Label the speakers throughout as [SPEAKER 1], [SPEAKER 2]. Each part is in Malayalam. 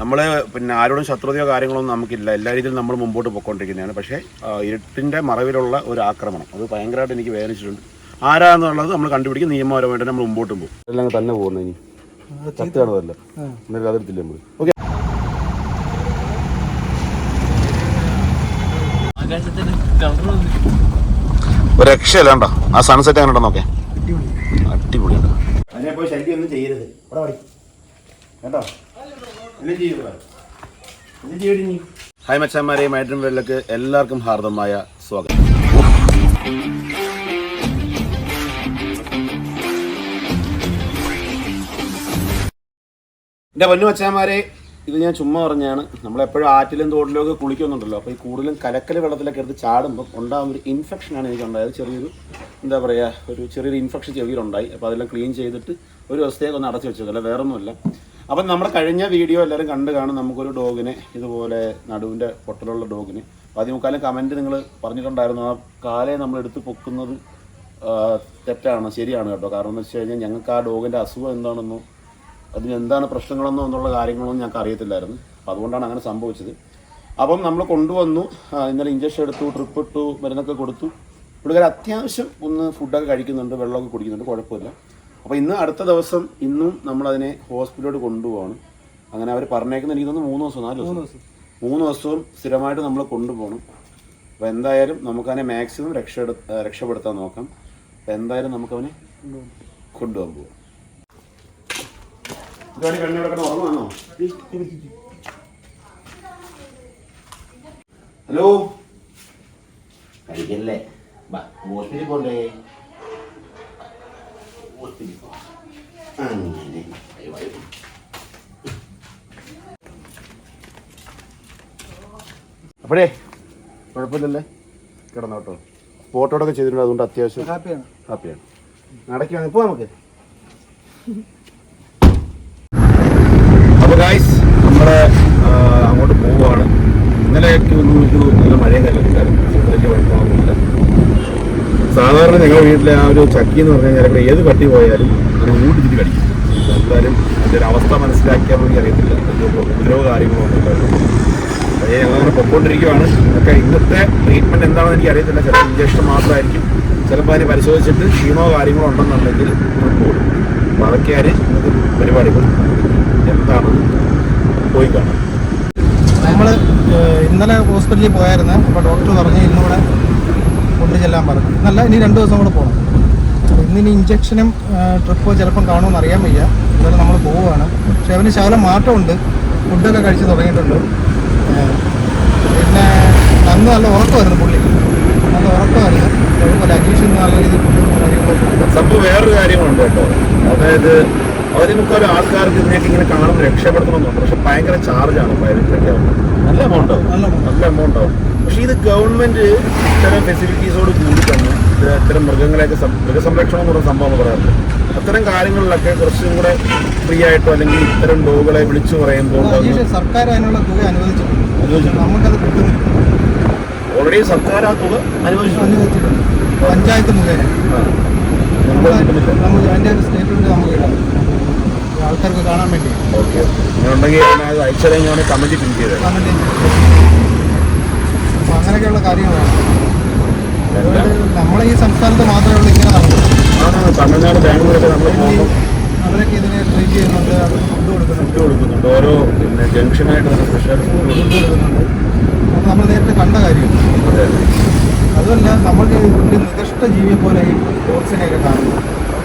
[SPEAKER 1] നമ്മൾ പിന്നെ ആരോടും ശത്രുതയോ കാര്യങ്ങളൊന്നും നമുക്കില്ല. എല്ലാ രീതിയിലും നമ്മൾ മുമ്പോട്ട് പോയിക്കൊണ്ടിരിക്കുന്നതാണ്. പക്ഷേ ഇരുട്ടിന്റെ മറവിലുള്ള ഒരു ആക്രമണം. അത് ഭയങ്കരമായിട്ട് എനിക്ക് വേദനിച്ചിട്ടുണ്ട്. ആരാന്നുള്ളത് നമ്മൾ കണ്ടുപിടിക്കും. നിയമപരമായിട്ട് നമ്മൾ മുമ്പോട്ടും പോകും. എല്ലാം തന്നെ പോകുന്നത് ഇനി. സത്യമാണതല്ല എന്നിട്ട് അതിർത്തില്ല നമ്മൾ ഓക്കെ. ഒരു രക്ഷയല്ല കണ്ടോ? ആ സൺസെറ്റ് അങ്ങനെ നോക്കേ. അടിപൊളിയാണ്. അതിനെ പോയി ശല്യം ഒന്നും ചെയ്യരുത്. കേട്ടോ? ഹായ് മച്ചാന്മാരെ മൈഡ്രം വേൾഡിലേക്ക് എല്ലാവർക്കും ഹാർദമായ സ്വാഗതം. എന്റെ പൊന്നു മച്ചാന്മാരെ ഇത് ഞാൻ ചുമ്മാ പറഞ്ഞാണ് നമ്മളെപ്പോഴും ആറ്റിലും തോട്ടിലും ഒക്കെ കുളിക്കുന്നുണ്ടല്ലോ. അപ്പോൾ ഈ കൂടുതലും കലക്കൽ വെള്ളത്തിലൊക്കെ എടുത്ത് ചാടുമ്പോൾ ഉണ്ടാകുന്ന ഒരു ഇൻഫെക്ഷനാണ് എനിക്ക് ഉണ്ടായത്. ചെറിയൊരു എന്താ പറയാ ഒരു ചെറിയൊരു ഇൻഫെക്ഷൻ ചെവിയിലുണ്ടായി. അപ്പോൾ അതെല്ലാം ക്ലീൻ ചെയ്തിട്ട് ഒരു ദിവസത്തേക്ക് ഒന്ന് അടച്ചു വെച്ചത് അല്ല വേറെ ഒന്നുമില്ല അപ്പം നമ്മൾ കഴിഞ്ഞ വീഡിയോ എല്ലാവരും കണ്ടു കാണും. നമുക്കൊരു ഡോഗിനെ ഇതുപോലെ നടുവിന്റെ പൊട്ടലുള്ള ഡോഗിന്. പതിമുക്കാലം കമന്റ് നിങ്ങൾ പറഞ്ഞിട്ടുണ്ടായിരുന്നു. ആ കാലെ നമ്മൾ എടുത്ത് പൊക്കുന്നത് തെറ്റാണ് ശരിയാണ് കേട്ടോ. കാരണം എന്ന് വെച്ച് കഴിഞ്ഞാൽ ഞങ്ങൾക്ക് ആ ഡോഗിന്റെ അസുഖം എന്താണെന്നോ അതിന് എന്താണ് പ്രശ്നങ്ങളെന്നോ എന്നുള്ള കാര്യങ്ങളൊന്നും ഞങ്ങൾക്ക് അറിയത്തില്ലായിരുന്നു. അപ്പോൾ അതുകൊണ്ടാണ് അങ്ങനെ സംഭവിച്ചത്. അപ്പം നമ്മൾ കൊണ്ടുവന്നു. ഇന്നലെ ഇഞ്ചക്ഷൻ എടുത്തു ട്രിപ്പ് ഇട്ടു മരുന്നൊക്കെ കൊടുത്തു. പുള്ളിക്കാർ അത്യാവശ്യം ഒന്ന് ഫുഡൊക്കെ കഴിക്കുന്നുണ്ട് വെള്ളമൊക്കെ കുടിക്കുന്നുണ്ട് കുഴപ്പമില്ല. അപ്പോൾ ഇന്ന് അടുത്ത ദിവസം ഇന്നും നമ്മൾ അതിനെ ഹോസ്പിറ്റലോട്ട് കൊണ്ടുപോകണം അങ്ങനെ അവർ പറഞ്ഞേക്കുന്ന എനിക്ക് തോന്നുന്നു മൂന്ന് ദിവസം നാല് ദിവസം. മൂന്ന് ദിവസവും സ്ഥിരമായിട്ട് നമ്മൾ കൊണ്ടുപോകണം അപ്പോൾ എന്തായാലും നമുക്കതിനെ മാക്സിമം രക്ഷ രക്ഷപ്പെടുത്താൻ നോക്കാം. അപ്പോൾ എന്തായാലും നമുക്കവനെ കൊണ്ടുപോകാൻ പോവാം. ഹലോ? കഴിക്കല്ലേ? ഹോസ്പിറ്റലിൽ പോണ്ടേ അങ്ങനെ. അപ്പോഴേ കുഴപ്പമില്ലല്ലേ? കിടന്നോട്ടോ. ഫോട്ടോടൊക്കെ ചെയ്തിട്ടുണ്ട് അതുകൊണ്ട് അത്യാവശ്യം
[SPEAKER 2] ഹാപ്പിയാണ്
[SPEAKER 1] ഹാപ്പിയാണ് നടക്കുകയാണ് ഇപ്പോൾ നമുക്ക്. അപ്പോൾ ഗായ്സ് നമ്മൾ അങ്ങോട്ട് പോവുകയാണ് ഇന്നലെയൊക്കെ ഒന്നും ഒരു നല്ല മഴയും കല്ലുണ്ടായിരുന്നു വലിയ കുഴപ്പമൊന്നുമില്ല സാധാരണ ഞങ്ങളുടെ വീട്ടിലെ ആ ഒരു ചക്കി എന്ന് പറഞ്ഞു കഴിഞ്ഞാൽ ഏത് പട്ടി പോയാലും അത് ഊട്ടിച്ചിട്ട് കടിക്കും. എന്തായാലും അതിന്റെ ഒരു അവസ്ഥ മനസ്സിലാക്കിയാൽ പോലും അറിയത്തില്ല. ഉപദ്രവ ഉണ്ടായിരുന്നു അത് ഞങ്ങളങ്ങനെ പൊക്കോണ്ടിരിക്കുവാണ്. ഒക്കെ ഇന്നത്തെ ട്രീറ്റ്മെന്റ് എന്താണെന്ന് എനിക്ക് അറിയത്തില്ല. ചില ഇഞ്ചക്ഷൻ മാത്രമായിരിക്കും. ചിലപ്പോൾ അതിന് പരിശോധിച്ചിട്ട് ക്ഷീണോ കാര്യങ്ങളോ ഉണ്ടെന്നുണ്ടെങ്കിൽ പോകും അപ്പോൾ അതൊക്കെയാണ് ഇന്നത്തെ പരിപാടികൾ എന്താണ് പോയി കാണാം.
[SPEAKER 2] നമ്മൾ ഇന്നലെ ഹോസ്പിറ്റലിൽ പോയായിരുന്നു. അപ്പോൾ ഡോക്ടർ പറഞ്ഞു ഇന്നിവിടെ കൊണ്ടു ചെല്ലാൻ പറഞ്ഞു. എന്നല്ല ഇനി രണ്ട് ദിവസം കൂടെ പോകണം ഇന്നിനി ഇഞ്ചക്ഷനും ട്രിപ്പോ ചിലപ്പം കാണുമെന്ന് അറിയാൻ വയ്യ. എന്തായാലും നമ്മൾ പോവുകയാണ്. പക്ഷെ അവന് ശകലം മാറ്റമുണ്ട്. ഫുഡൊക്കെ കഴിച്ച് തുടങ്ങിയിട്ടുണ്ട്. പിന്നെ അന്ന് നല്ല ഉറക്കമായിരുന്നു പുള്ളി. നല്ല ഉറക്കമായിരുന്നു. അതുപോലെ അജീഷ് നല്ല രീതിയിൽ ഫുഡും
[SPEAKER 1] സംഭവം വേറൊരു കാര്യമുണ്ട് കേട്ടോ. അതായത് അവരിനൊക്കെ ഒരു ആൾക്കാർക്ക് ഇതിനൊക്കെ ഇങ്ങനെ കാണുമ്പോൾ രക്ഷപ്പെടുത്തണമെന്നുണ്ട്. പക്ഷെ ഭയങ്കര ചാർജാണ് പ്രൈവറ്റിലൊക്കെ നല്ല എമൗണ്ട് ആവും.
[SPEAKER 2] നല്ല
[SPEAKER 1] എമൗണ്ട് ആവും. പക്ഷേ ഇത് ഗവൺമെന്റ് ഇത്തരം ഫെസിലിറ്റീസോട് കൂടി തന്നെ ഇത് ഇത്തരം മൃഗങ്ങളെയൊക്കെ മൃഗസംരക്ഷണം എന്ന് പറയുന്ന സംഭവം പറയാറുണ്ട്. അത്തരം കാര്യങ്ങളിലൊക്കെ കുറച്ചും കൂടെ ഫ്രീ ആയിട്ടോ അല്ലെങ്കിൽ ഇത്തരം ഡോഗുകളെ വിളിച്ചു പറയുമ്പോൾ
[SPEAKER 2] സർക്കാർ അതിനുള്ള തുക അനുവദിച്ചിട്ടുണ്ട്. നമുക്കത് കിട്ടുന്നില്ല.
[SPEAKER 1] ഓൾറെഡി സർക്കാർ ആ തുക
[SPEAKER 2] അനുവദിച്ചിട്ടുണ്ട്. പഞ്ചായത്ത് മുഖേന.
[SPEAKER 1] നമുക്ക് കിട്ടുന്നില്ല.
[SPEAKER 2] നമുക്ക് അതിന്റെ സ്റ്റേറ്റ്മെന്റ് നമുക്ക് ഇടാം ആൾക്കാർക്ക് കാണാൻ വേണ്ടി.
[SPEAKER 1] ഓക്കെ. ഉണ്ടെങ്കിൽ ഞാൻ അത് അയച്ചാലേ ഞാൻ കമന്റ് പിൻ ചെയ്തത്
[SPEAKER 2] കമന്റ് അപ്പം അങ്ങനെയൊക്കെയുള്ള കാര്യങ്ങളാണ്. നമ്മളെ ഈ സംസ്ഥാനത്ത് മാത്രമേ ഉള്ളൂ ഇങ്ങനെ നടക്കുന്നത്.
[SPEAKER 1] ആണ് തമിഴ്നാട് ബാംഗ്ലൂരൊക്കെ നമ്മൾ പോകുമ്പോൾ
[SPEAKER 2] അവരൊക്കെ ഇതിനെ ട്രീറ്റ് ചെയ്യുന്നുണ്ട് അവർക്ക് ഫുഡ് കൊടുക്കുന്നുണ്ട്.
[SPEAKER 1] ഫുഡ് കൊടുക്കുന്നുണ്ട്. ഓരോ പിന്നെ ജംഗ്ഷനായിട്ട് സ്പെഷ്യൽ ഫുഡ് കൊടുക്കുന്നുണ്ട്.
[SPEAKER 2] അത് നമ്മൾ നേരത്തെ കണ്ട കാര്യം.
[SPEAKER 1] അതല്ല
[SPEAKER 2] അതുമല്ല നമ്മൾക്ക് ഒരു നികഷ്ട ജീവിയെ പോലെ ഈ സ്പോർട്സിനെയൊക്കെ ജീവി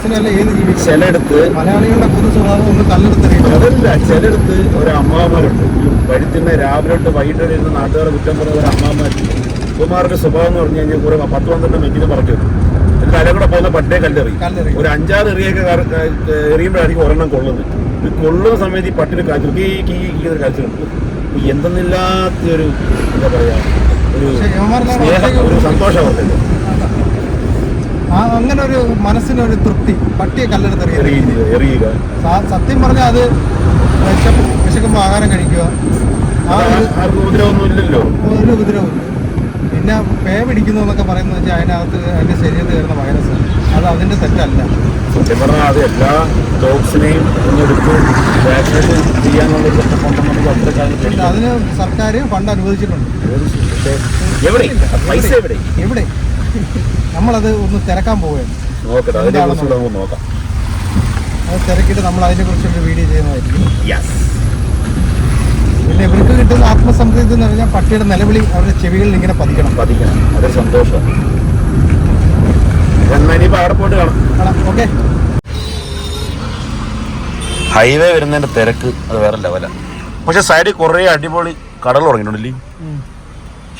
[SPEAKER 1] ചിലയിടത്ത്
[SPEAKER 2] മലയാളികളുടെ പൊതു സ്വഭാവം ഒന്ന് കല്ലെടുത്തെറിയുന്നത്
[SPEAKER 1] അതല്ല ചിലയിടത്ത് ഒരു അമ്മാമാരുണ്ട് വഴുത്തുന്ന രാവിലെ തൊട്ട് വൈകിട്ട് വരെ ഇരുന്ന് നാട്ടുകാരെ കുറ്റം പറയുന്ന ഒരു അമ്മാമാരുണ്ട് കുമാരുടെ സ്വഭാവം എന്ന് പറഞ്ഞു കഴിഞ്ഞാൽ കുറെ പത്ത് പന്ത്രണ്ട് മെക്കിന് പറഞ്ഞു എന്നിട്ട് അതിലെ കൂടെ പോകുന്ന പട്ടേ കല്ലെറിയും.
[SPEAKER 2] കല്ലെറിയും.
[SPEAKER 1] ഒരു അഞ്ചാറ് എറിയൊക്കെ എറിയുമ്പോഴായിരിക്കും ഒരെണ്ണം കൊള്ളുന്നത്. ഇത് കൊള്ളുന്ന സമയത്ത് ഈ പട്ടിന് കാച്ചു കീ കീ കീ ഒരു കാച്ചുണ്ട് എന്തെന്നില്ലാത്തൊരു എന്താ പറയാ ഒരു സ്നേഹം ഒരു സന്തോഷം അവർക്ക്
[SPEAKER 2] ആ അങ്ങനെ ഒരു മനസ്സിനൊരു തൃപ്തി. പട്ടിയെ കല്ലെടുത്ത്
[SPEAKER 1] എറിയുക എറിയുക.
[SPEAKER 2] സത്യം പറഞ്ഞാൽ അത് വിശക്കുമ്പോൾ ആഹാരം കഴിക്കുക. ആ ഒരു
[SPEAKER 1] ഉപദ്രവമൊന്നുമില്ലല്ലോ.
[SPEAKER 2] ഒരു ഉപദ്രവമില്ല പിന്നെ പേ പിടിക്കുന്നു എന്നൊക്കെ പറയുന്നത് വെച്ചാൽ അതിനകത്ത് അതിന്റെ ശരീരത്തിൽ വരുന്ന വൈറസ് അത് അതിന്റെ തെറ്റല്ല.
[SPEAKER 1] സത്യം പറഞ്ഞാൽ അത് എല്ലാ ഡോക്സിനെയും ഒന്നെടുത്ത് വാക്സിനേഷൻ ചെയ്യാനുള്ള സെറ്റപ്പ് ഉണ്ടെന്നുണ്ടെങ്കിൽ അത്ര കാര്യം
[SPEAKER 2] അതിന് സർക്കാർ ഫണ്ട് അനുവദിച്ചിട്ടുണ്ട്.
[SPEAKER 1] എവിടെ? പൈസ എവിടെ?
[SPEAKER 2] എവിടെ? നമ്മളത് ഒന്ന് തിരക്കാൻ പോവുകയാണ്.
[SPEAKER 1] അതിനെ നോക്കാം.
[SPEAKER 2] അത് തിരക്കിയിട്ട് നമ്മൾ അതിനെക്കുറിച്ചൊരു വീഡിയോ ചെയ്യുന്നതായിരിക്കും. പിന്നെ ഇവർക്ക് കിട്ടുന്ന ആത്മസംതൃപ്തി എന്ന് പറഞ്ഞാൽ പട്ടിയുടെ നിലവിളി അവരുടെ ചെവികളിൽ ഇങ്ങനെ പതിക്കണം.
[SPEAKER 1] പതിക്കണം. അതൊരു സന്തോഷം.
[SPEAKER 2] ഓക്കെ
[SPEAKER 1] ഹൈവേ വരുന്നതിന്റെ തിരക്ക് അത് വേറെ ലെവലാണ് പക്ഷെ സൈഡിൽ കുറേ അടിപൊളി കടകൾ തുടങ്ങിയിട്ടുണ്ടല്ലേ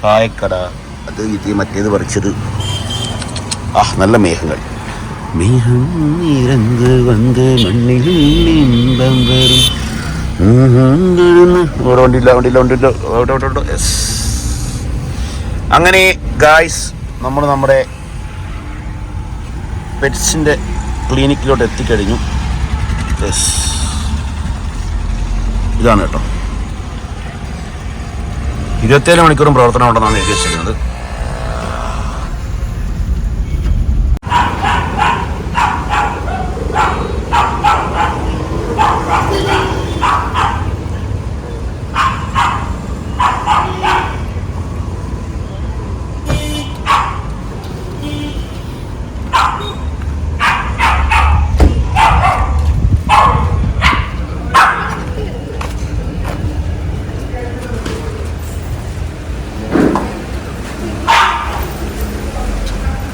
[SPEAKER 1] ചായക്കട അത് ഇത് മറ്റേത് പറിച്ചത് ആ നല്ല മേഘങ്ങൾ മേഘം ഇറങ്ങ് വന്ന് മണ്ണിൽ ഇമ്പം വരും ഇവിടെ വണ്ടിയില്ല വണ്ടിയില്ല വണ്ടിയില്ല അവിടെ അവിടെ യെസ് അങ്ങനെ ഗായ്സ് നമ്മൾ നമ്മുടെ പെറ്റ്സിന്റെ ക്ലിനിക്കിലോട്ട് എത്തിക്കഴിഞ്ഞു യെസ് ഇതാണ് കേട്ടോ ഇരുപത്തിയേഴ് മണിക്കൂറും പ്രവർത്തനം ഉണ്ടെന്നാണ് എഴുതി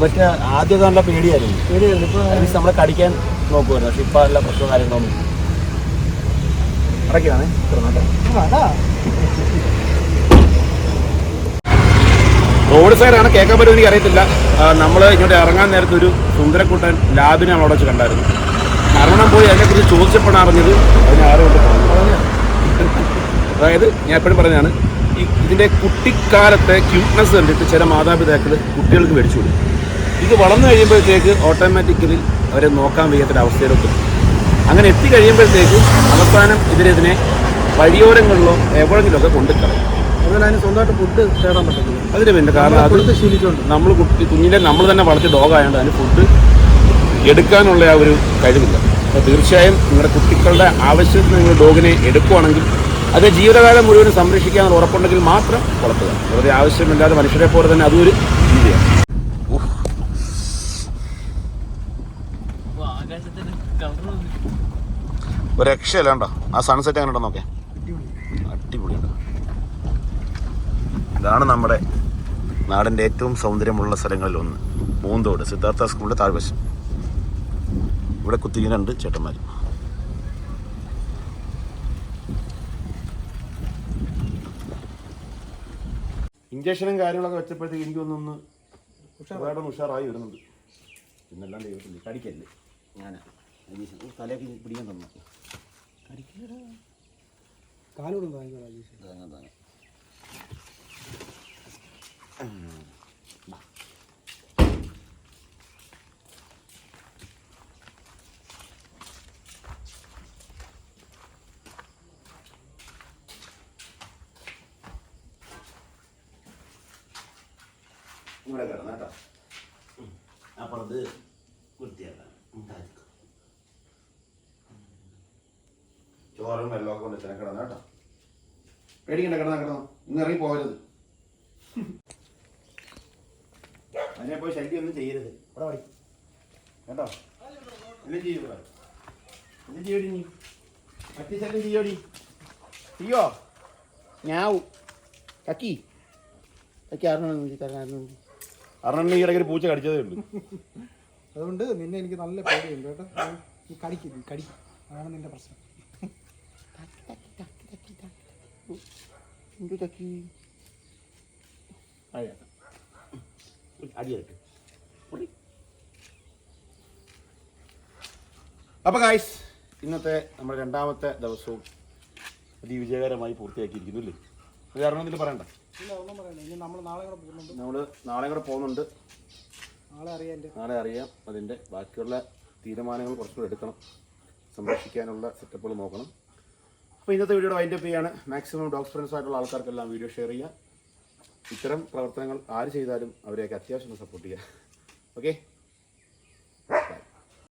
[SPEAKER 1] മറ്റേ ആദ്യം നല്ല പേടിയായിരുന്നു.
[SPEAKER 2] പേടിയായിരുന്നു. ഇപ്പോൾ
[SPEAKER 1] നമ്മളെ കടിക്കാൻ നോക്കുമായിരുന്നു പക്ഷെ ഇപ്പം എല്ലാ പ്രശ്നവും കാര്യങ്ങളൊന്നും റോഡ് സൈഡാണ് കേൾക്കാൻ പറ്റുമെന്ന് എനിക്ക് അറിയത്തില്ല. നമ്മൾ ഇങ്ങോട്ട് ഇറങ്ങാൻ നേരത്തെ ഒരു സുന്ദരക്കുട്ടൻ ലാബിനെ നമ്മൾ അവിടെ വെച്ച് കണ്ടായിരുന്നു. മരണം പോയി അതിനെക്കുറിച്ച് ചോദിച്ചപ്പോഴാണ് അറിഞ്ഞത് അതിന് ആരും അതായത് ഞാൻ എപ്പോഴും പറഞ്ഞതാണ് ഈ ഇതിന്റെ കുട്ടിക്കാലത്തെ ക്യൂട്ട്നെസ് കണ്ടിട്ട് ചില മാതാപിതാക്കൾ കുട്ടികൾക്ക് മേടിച്ചു കൊടുക്കും. ഇത് വളർന്നു കഴിയുമ്പോഴത്തേക്ക് ഓട്ടോമാറ്റിക്കലി അവരെ നോക്കാൻ വയ്യാത്തൊരവസ്ഥയിലൊക്കെ. അങ്ങനെ എത്തി കഴിയുമ്പോഴത്തേക്ക് അവസാനം ഇവരിതിനെ വഴിയോരങ്ങളിലോ എവിടെയെങ്കിലുമൊക്കെ ഒക്കെ
[SPEAKER 2] അതുപോലെ അതിന് സ്വന്തമായിട്ട് ഫുഡ് തേടാൻ പറ്റത്തില്ല.
[SPEAKER 1] അതിന് പിന്നെ കാരണം അത്
[SPEAKER 2] ശീലിച്ചുകൊണ്ട്
[SPEAKER 1] നമ്മൾ കുട്ടി കുഞ്ഞിനെ നമ്മൾ തന്നെ വളർത്തി ഡോഗായതുകൊണ്ട് അതിന് ഫുഡ് എടുക്കാനുള്ള ആ ഒരു കഴിവില്ല. അപ്പോൾ തീർച്ചയായും നിങ്ങളുടെ കുട്ടികളുടെ ആവശ്യത്തിന് നിങ്ങൾ ഡോഗിനെ എടുക്കുവാണെങ്കിൽ അത് ജീവിതകാലം മുഴുവൻ സംരക്ഷിക്കാൻ ഉറപ്പുണ്ടെങ്കിൽ മാത്രം വളർത്തുക. വെറുതെ ആവശ്യമില്ലാതെ മനുഷ്യരെ പോലെ തന്നെ അതൊരു ഒരു രക്ഷയല്ല കണ്ടോ ആ സൺസെറ്റ് അങ്ങനെ ഉണ്ടോ നോക്കേ അടിപൊളിയുണ്ട്. ഇതാണ് നമ്മുടെ നാടിന്റെ ഏറ്റവും സൗന്ദര്യമുള്ള സ്ഥലങ്ങളിൽ ഒന്ന്. പൂന്തോട് സിദ്ധാർത്ഥ സ്കൂളിന്റെ താഴ്വശം. ഇവിടെ കുത്തിങ്ങനെ രണ്ട് ചേട്ടന്മാർ ഇഞ്ചക്ഷനും കാര്യങ്ങളൊക്കെ വെച്ചപ്പോഴത്തേക്ക് എനിക്കൊന്നൊന്ന് ഒന്നൊന്ന് ഉഷാറായി വരുന്നുണ്ട്. പിന്നെല്ലാം ദൈവത്തില്ല കടിക്കല്ലേ? ഞാൻ തലയൊക്കെ പിടിക്കാൻ തന്നു.
[SPEAKER 2] കാലോടും വാങ്ങിക്കോ രാജേഷ്
[SPEAKER 1] താങ്ങാം താങ്ങാം ഇവിടെ കിടന്നാട്ടോ അപ്പുറത്ത് വൃത്തിയാക്കാം ചെന കിടന്ന കേട്ടോ പേടിക്കണ്ട കിടന്ന കിടന്നു ഇന്ന് ഇറങ്ങി പോകരുത് അതിനെ പോയി ശല്യം ഒന്നും ചെയ്യരുത് ഇവിടെ പടി കേട്ടോ എല്ലാം ചെയ്യും ഇവിടെ ചെയ്യോടി നീ മറ്റേ ശല്യം ചെയ്യോടി ചെയ്യോ ഞാവും കക്കി കക്കി അറിഞ്ഞു അറിഞ്ഞ ഈ ഇടയ്ക്ക് പൂച്ച കടിച്ചതേ ഉള്ളൂ
[SPEAKER 2] അതുകൊണ്ട് നിന്നെ എനിക്ക് നല്ല പേടിയുണ്ട് കേട്ടോ നീ കടിക്കും കടിക്കും അതാണ് നിന്റെ പ്രശ്നം
[SPEAKER 1] എന്ത് കക്കി അടിയായിട്ട് അപ്പോൾ ഗായ്സ് ഇന്നത്തെ നമ്മുടെ രണ്ടാമത്തെ ദിവസവും അതിവിജയകരമായി പൂർത്തിയാക്കിയിരിക്കുന്നു അല്ലേ? അത് കാരണം ഇതിൽ പറയണ്ട.
[SPEAKER 2] ഇല്ല ഒന്നും പറയണ്ട. ഇനി നമ്മൾ നാളെ കൂടെ പോകുന്നുണ്ട്.
[SPEAKER 1] നമ്മൾ നാളെ കൂടെ പോകുന്നുണ്ട്.
[SPEAKER 2] നാളെ അറിയാം എന്റെ
[SPEAKER 1] നാളെ അറിയാം. അതിന്റെ ബാക്കിയുള്ള തീരുമാനങ്ങൾ കുറച്ചുകൂടെ എടുക്കണം. സംരക്ഷിക്കാനുള്ള സെറ്റപ്പുകൾ നോക്കണം. അപ്പോൾ ഇന്നത്തെ വീഡിയോയുടെ വൈൻഡപ്പ് ചെയ്യാണ്. മാക്സിമം ഡോഗ് ഫ്രണ്ട്സ് ആയിട്ടുള്ള ആൾക്കാർക്കെല്ലാം വീഡിയോ ഷെയർ ചെയ്യുക ഇത്തരം പ്രവർത്തനങ്ങൾ ആര് ചെയ്താലും അവരെയൊക്കെ അത്യാവശ്യം സപ്പോർട്ട് ചെയ്യുക ഓക്കെ